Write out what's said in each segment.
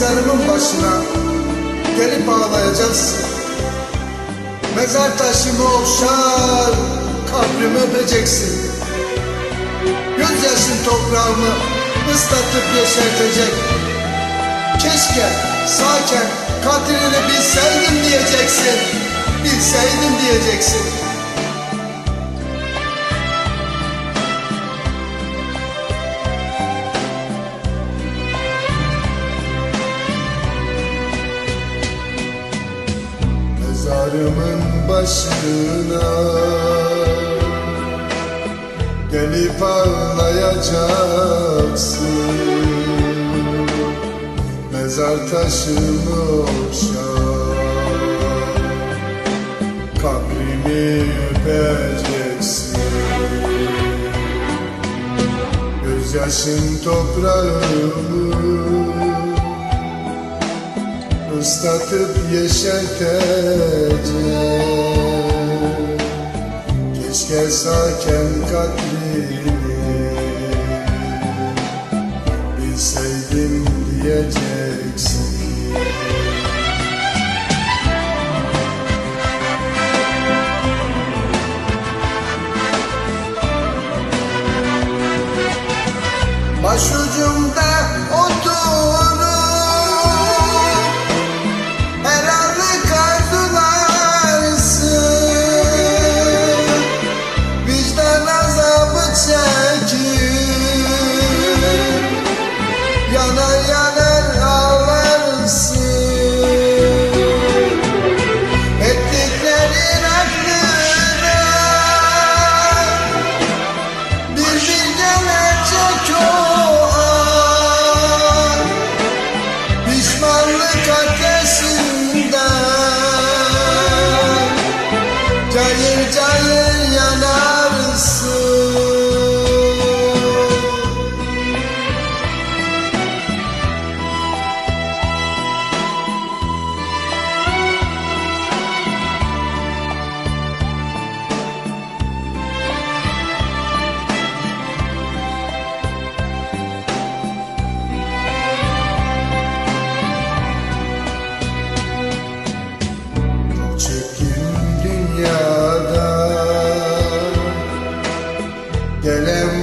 Mezarımın başına gelip ağlayacaksın. Mezar taşımı okşar kabrimi öpeceksin. Gözyaşın toprağımı ıslatıp yeşertecek. Keşke sağken kadrini bilseydim diyeceksin Bilseydim diyeceksin Mezarımın başına. Gelip ağlayacaksın. Mezar taşımı okşar Kabrimi öpeceksin. Gözyaşın toprağımı ıslatıp yeşertecek. Keşke sağken kadrini bilseydim diyeceksin. Başucumda But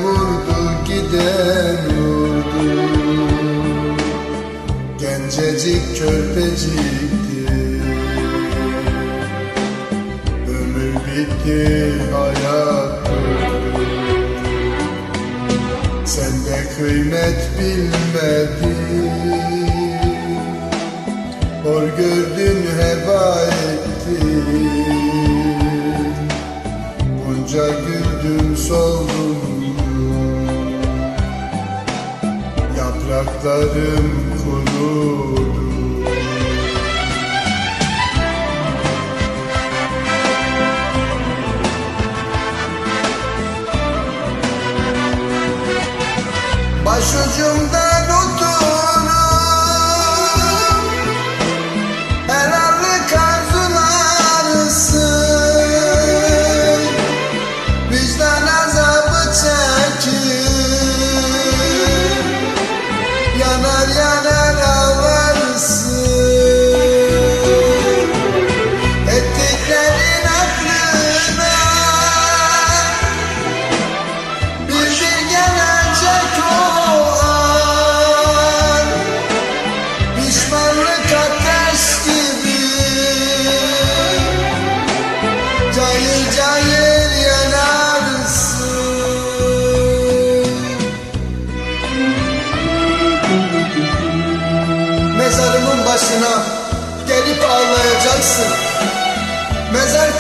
vurdu giden vurdu Gencecik körpecikti. Ömür bitti hayat Sen de kıymet bilmedin. Hor gördün heba ettin. Bunca güldüm Yapraklarım kurudu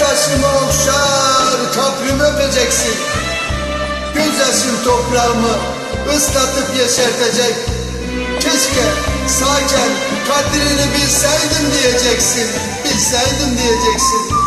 Mezar taşımı okşar kabrimi öpeceksin. Gözyaşın toprağımı ıslatıp yeşertecek. Keşke sağken kadrini bilseydim diyeceksin Bilseydim diyeceksin